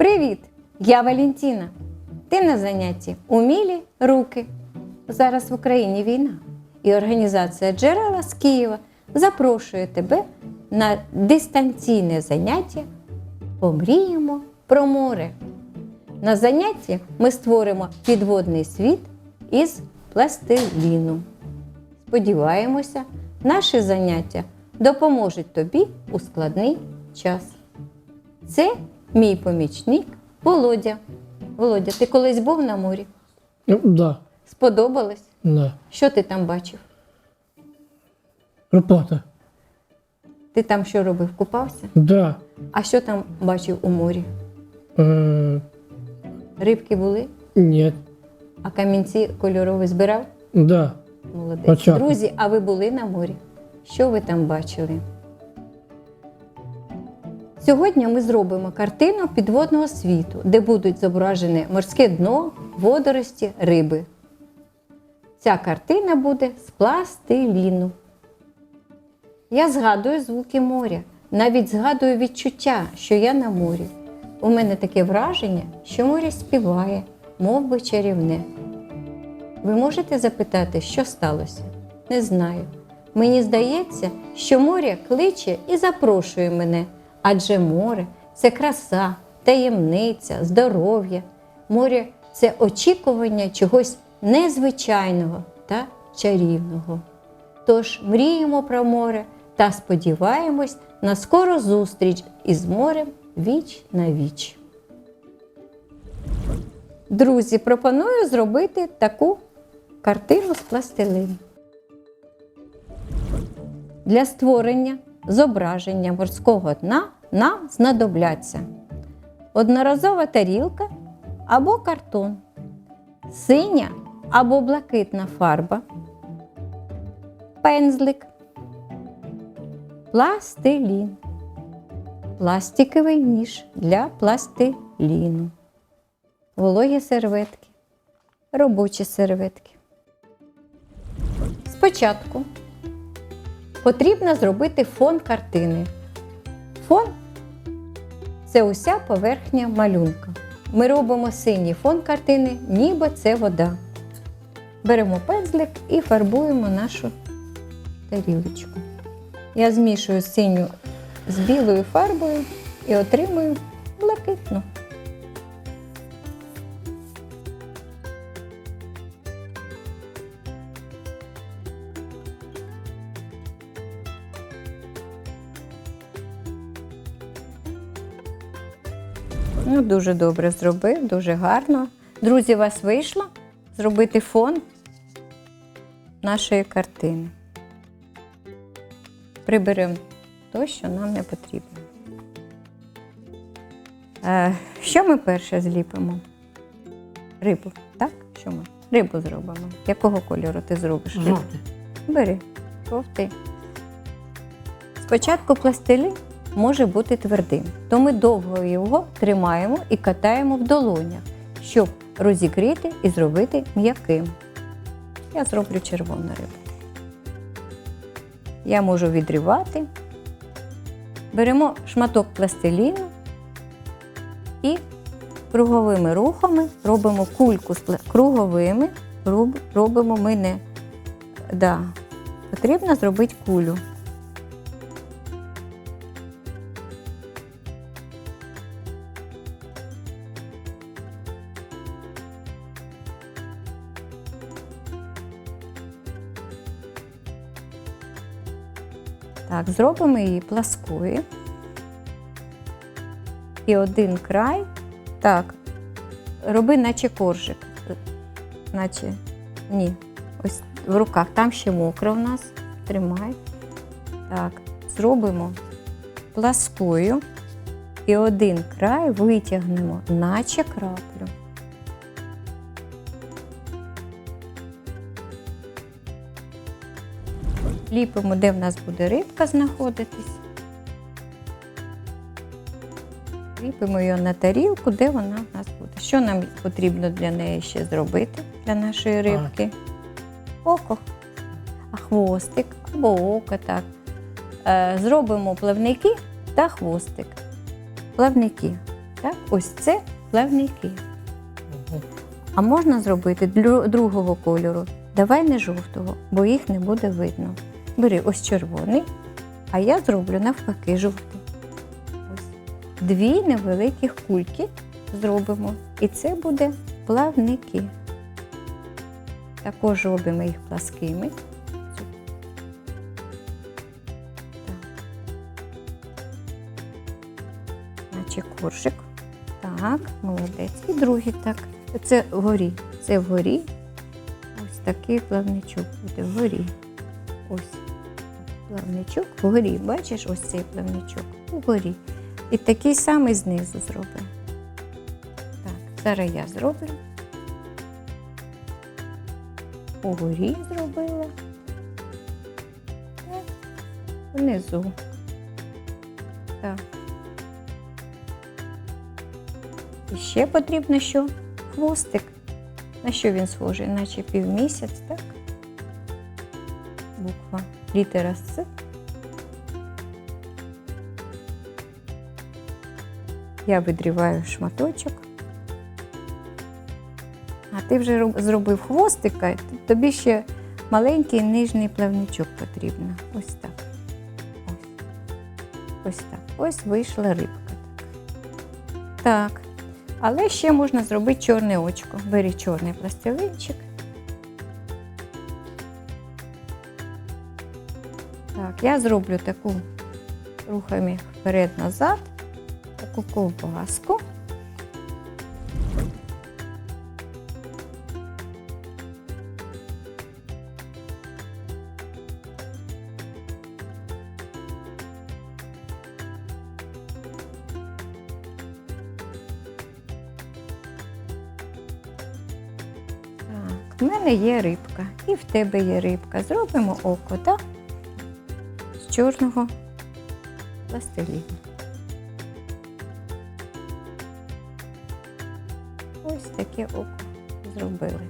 Привіт! Я Валентина. Ти на занятті Умілі руки. Зараз в Україні війна. І організація Джерела з Києва запрошує тебе на дистанційне заняття Помріємо про море. На занятті ми створимо підводний світ із пластиліну. Сподіваємося, наші заняття допоможуть тобі у складний час. Це мій помічник Володя. Володя, ти колись був на морі? Ну, да, Сподобалось? да. Що ти там бачив? Робота. Ти там що робив? Купався? Да. А що там бачив у морі? Е, Рибки були, нет. а камінці кольорові збирав? Да. Молодець. Початку. Друзі, а ви були на морі? Що ви там бачили? Сьогодні ми зробимо картину підводного світу, де будуть зображені морське дно, водорості, риби. Ця картина буде з пластиліну. Я згадую звуки моря, навіть згадую відчуття, що я на морі. У мене таке враження, що море співає, мов би чарівне. Ви можете запитати, що сталося? Не знаю. Мені здається, що море кличе і запрошує мене, адже море це краса, таємниця, здоров'я. Море це очікування чогось незвичайного та чарівного. Тож мріємо про море та сподіваємось на скору зустріч із морем віч на віч. Друзі, пропоную зробити таку картину з пластилину. Для створення зображення морського дна нам знадобляться одноразова тарілка або картон, синя або блакитна фарба, пензлик, пластилін, пластиковий ніж для пластиліну, вологі серветки, робочі серветки. Спочатку потрібно зробити фон картини. Фон це уся поверхня малюнка. Ми робимо синій фон картини, ніби це вода. Беремо пензлик і фарбуємо нашу тарілочку. Я змішую синю з білою фарбою і отримую блакитну. Ну, дуже добре зробив, дуже гарно. Друзі, у вас вийшло зробити фон нашої картини. Приберемо то, що нам не потрібно. Е, що ми перше зліпимо? Рибу, так? Що ми? Рибу зробимо. Якого кольору ти зробиш? Жовтий. Бери, жовтий. Спочатку пластилін може бути твердим, то ми довго його тримаємо і катаємо в долонях, щоб розігріти і зробити м'яким. Я зроблю червону рибу. Я можу відривати. Беремо шматок пластиліну і круговими рухами робимо кульку круговими, роб- робимо ми не. Да. Потрібно зробити кулю. Так, зробимо її пласкою. І один край. Так, роби, наче коржик. Наче ні. Ось в руках. Там ще мокро в нас. Тримай. Так, зробимо пласкою. І один край витягнемо, наче краплю. Ліпимо, де в нас буде рибка знаходитись. Ліпимо її на тарілку, де вона в нас буде. Що нам потрібно для неї ще зробити, для нашої рибки? Око, а хвостик або око, так. Е, Зробимо плавники та хвостик. Плавники. Так? Ось це плавники. А можна зробити другого кольору. Давай не жовтого, бо їх не буде видно. Бери ось червоний, а я зроблю навпаки жовтий. Дві невеликих кульки зробимо. І це буде плавники. Також робимо їх пласкими. Наче коржик. Так, молодець. І другий так. Це вгорі. Це вгорі. Ось такий плавничок буде вгорі. Ось. Плавничок вгорі. Бачиш, ось цей плавничок вгорі. І такий самий знизу зробимо. Так, зараз я зроблю. Угорі зробила. Так, Внизу. Так. І ще потрібно що? Хвостик. На що він схожий? Наче півмісяць, так? Літера С. Я видріваю шматочок. А ти вже зробив хвостика, тобі ще маленький нижній плавничок потрібно. Ось так. Ось. Ось так. Ось вийшла рибка. Так. Але ще можна зробити чорне очко. Бери чорний пластилинчик. Я зроблю таку рухами вперед-назад, таку ковбаску. В мене є рибка, і в тебе є рибка. Зробимо око, так? Чорного пластиліну. Ось таке око зробили.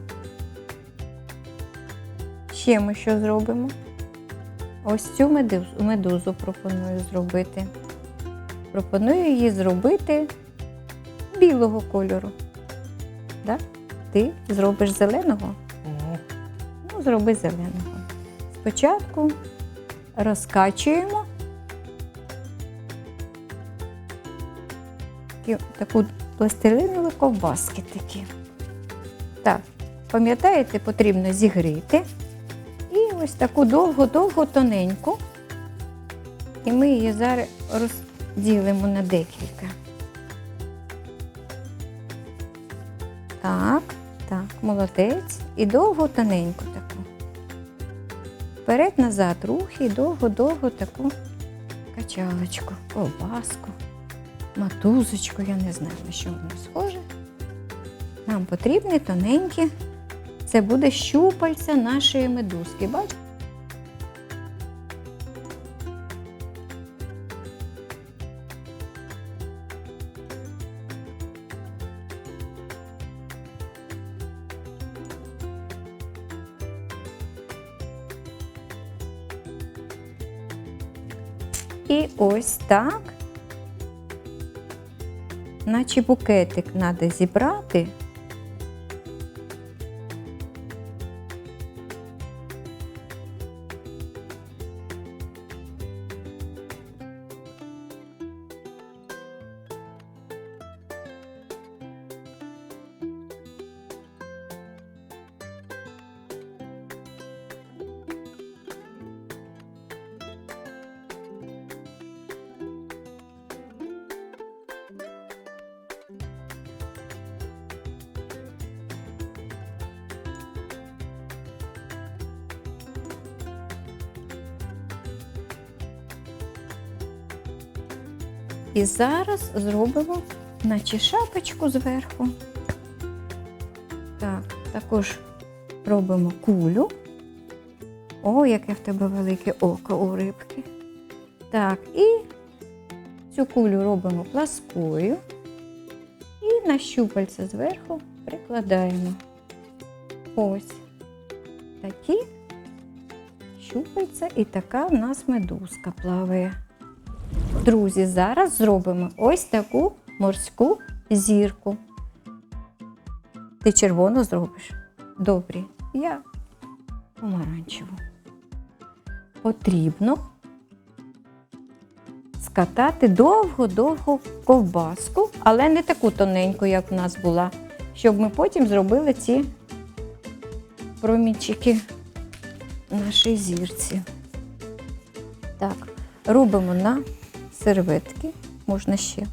Ще ми що зробимо? Ось цю медузу, медузу пропоную зробити. Пропоную її зробити білого кольору. Да? Ти зробиш зеленого? Ну, зроби зеленого. Спочатку розкачуємо таку пластилинову ковбаски такі. Так, пам'ятаєте, потрібно зігріти. І ось таку довгу-довгу тоненьку. І ми її зараз розділимо на декілька. Так, так, молодець. І довго тоненьку таку. Вперед-назад рухи і довго-довго таку качалочку, ковбаску, матузочку, я не знаю, на що воно схоже. Нам потрібні тоненькі. Це буде щупальця нашої медузки. Бачите? Ось так, наче букетик треба зібрати. І зараз зробимо наче шапочку зверху. Так, також робимо кулю. О, яке в тебе велике око у рибки. Так, і цю кулю робимо пласкою. І на щупальця зверху прикладаємо. Ось такі щупальця, і така в нас медузка плаває. Друзі, зараз зробимо ось таку морську зірку. Ти червону зробиш? Добре. Я помаранчеву. Потрібно скатати довго-довго ковбаску, але не таку тоненьку, як в нас була, щоб ми потім зробили ці промінчики нашій зірці. Так, робимо на серветки. Можна ще.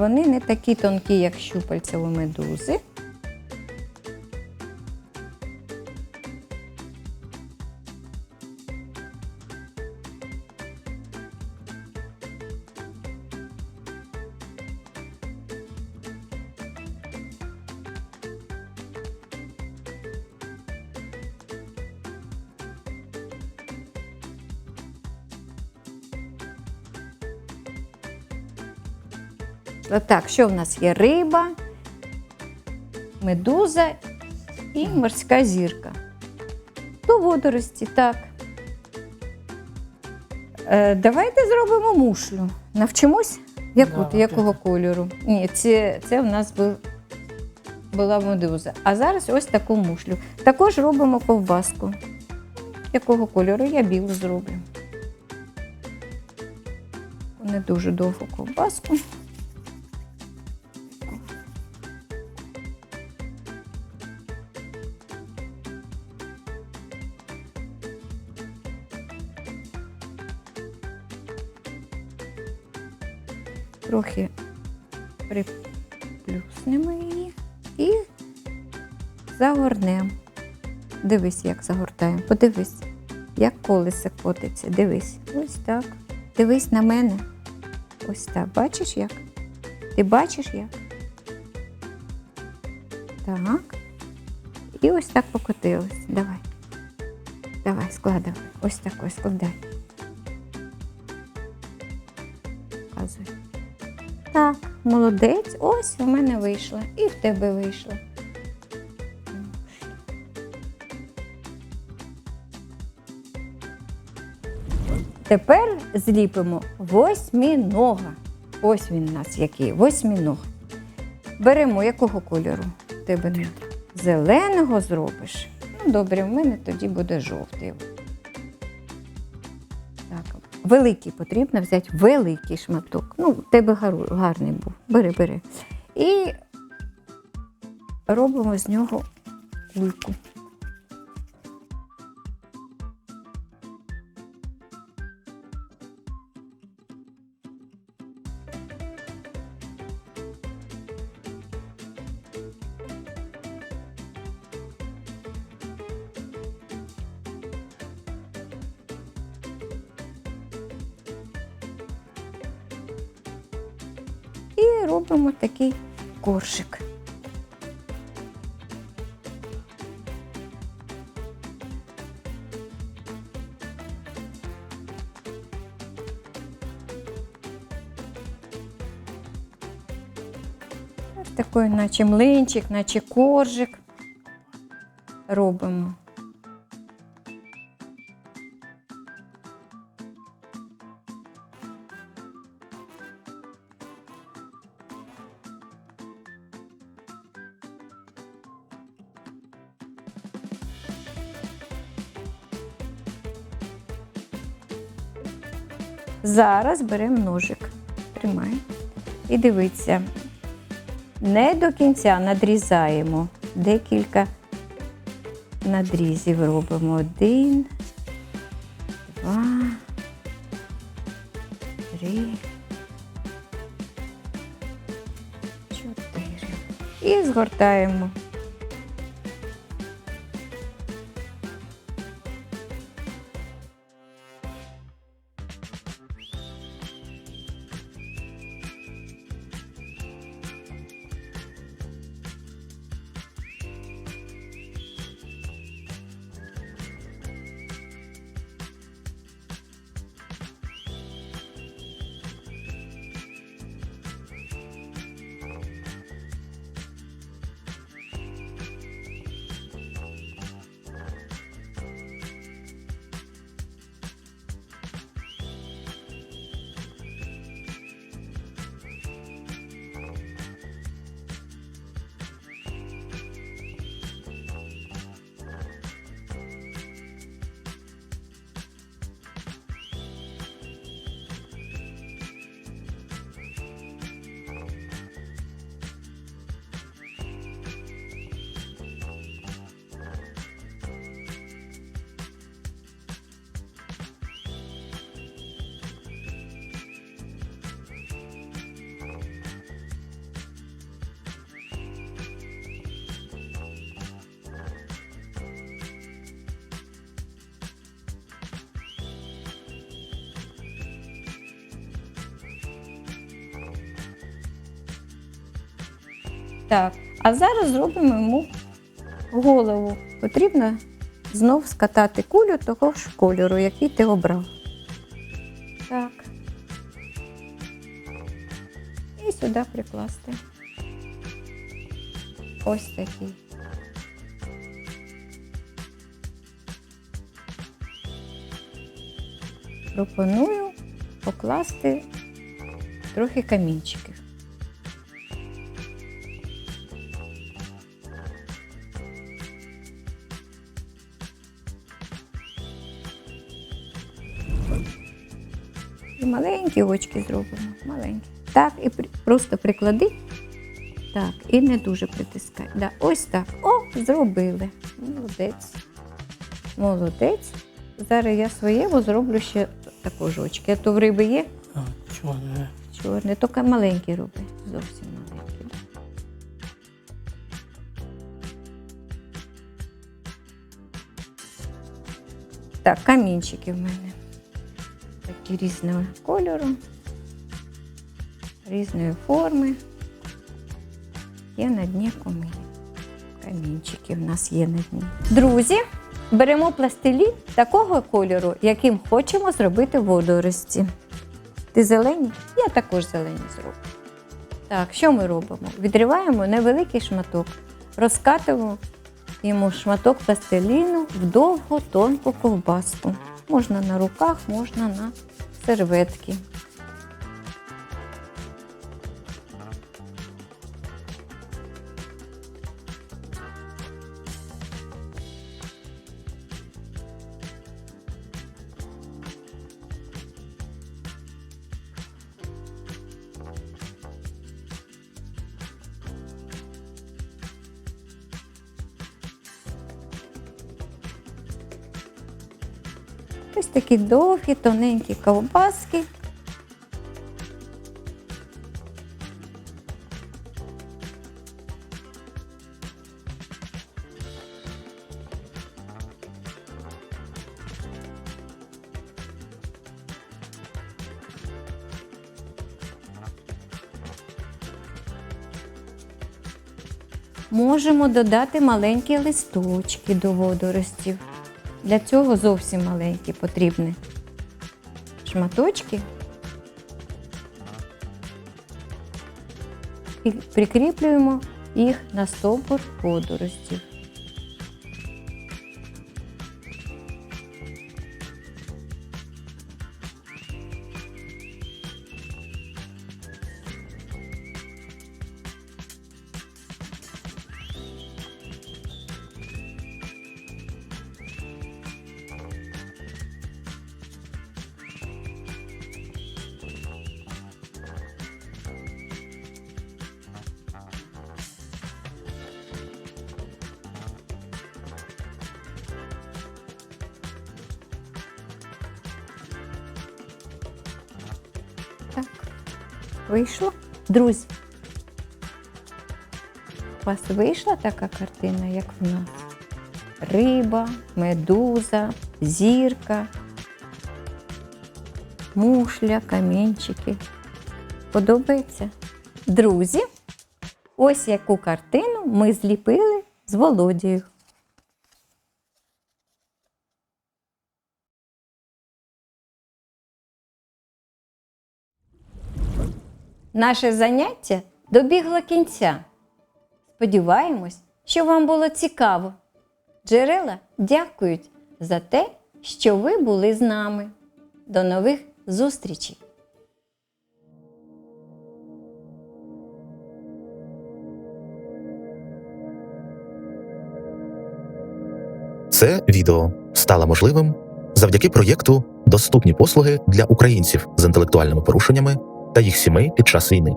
Вони не такі тонкі, як щупальця у медузи. Так, що в нас є? Риба, медуза і морська зірка. То водорості, так. Е, давайте зробимо мушлю. Навчимось? Яку, Давайте. якого кольору? Ні, це, це в нас був, була медуза. А зараз ось таку мушлю. Також робимо ковбаску. Якого кольору? Я білу зроблю. Не дуже довгу ковбаску. Трохи приплюснемо її і загорнемо. Дивись, як загортаємо. Подивись, як колесо котиться. Дивись. Ось так. Дивись на мене. Ось так. Бачиш як? Ти бачиш як? Так. І ось так покотилось. Давай. Давай, складай. Ось так ось складай. Молодець. Ось у мене вийшло. І в тебе вийшло. Тепер зліпимо восьмінога. Ось він у нас який. Восьміног. Беремо якого кольору? Тебе не зеленого зробиш. Ну, добре, в мене тоді буде жовтий. Великий потрібно взяти великий шматок. Ну, в тебе гарний був. Бери, бери. І робимо з нього кульку. Коршик. Ось такий, наче млинчик, наче коржик робимо. Зараз беремо ножик, тримай. І дивіться, не до кінця надрізаємо. Декілька надрізів робимо. Один, два, три, чотири. І згортаємо. Так, а зараз зробимо йому голову. Потрібно знов скатати кулю того ж кольору, який ти обрав. Так. І сюди прикласти. Ось такий. Пропоную покласти трохи камінчиків. Маленькі очки зробимо. Маленькі. Так, і просто приклади. Так, і не дуже притискай. Да, ось так. О, зробили. Молодець. Молодець. Зараз я своєму зроблю ще також очки. А то в риби є А, чорне. чорне, тільки маленькі роби. Зовсім маленькі. Так, камінчики в мене. Такі різного кольору, різної форми. Є на дні комині. Камінчики в нас є на дні. Друзі, беремо пластилін такого кольору, яким хочемо зробити водорості. Ти зелені? Я також зелені зроблю. Так, що ми робимо? Відриваємо невеликий шматок, розкатуємо йому шматок пластиліну в довгу тонку ковбаску. Можна на руках, можна на серветки. Такі довгі, тоненькі ковбаски. Можемо додати маленькі листочки до водоростів. Для цього зовсім маленькі потрібні шматочки. І прикріплюємо їх на стовбур водоростів. Вийшло. Друзі, у вас вийшла така картина, як в нас? Риба, медуза, зірка, мушля, камінчики. Подобається? Друзі, ось яку картину ми зліпили з Володією. Наше заняття добігло кінця. Сподіваємось, що вам було цікаво. Джерела дякують за те, що ви були з нами. До нових зустрічей! Це відео стало можливим завдяки проєкту Доступні послуги для українців з інтелектуальними порушеннями та їх сімей під час війни,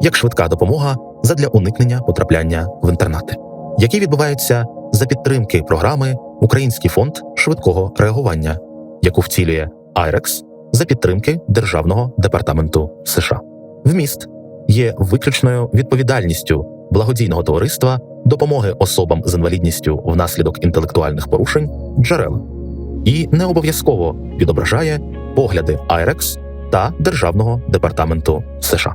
як швидка допомога задля уникнення потрапляння в інтернати, які відбуваються за підтримки програми Український фонд швидкого реагування, яку втілює IREX за підтримки Державного департаменту США. Вміст є виключною відповідальністю благодійного товариства допомоги особам з інвалідністю внаслідок інтелектуальних порушень джерела і не обов'язково відображає погляди IREX та Державного департаменту США.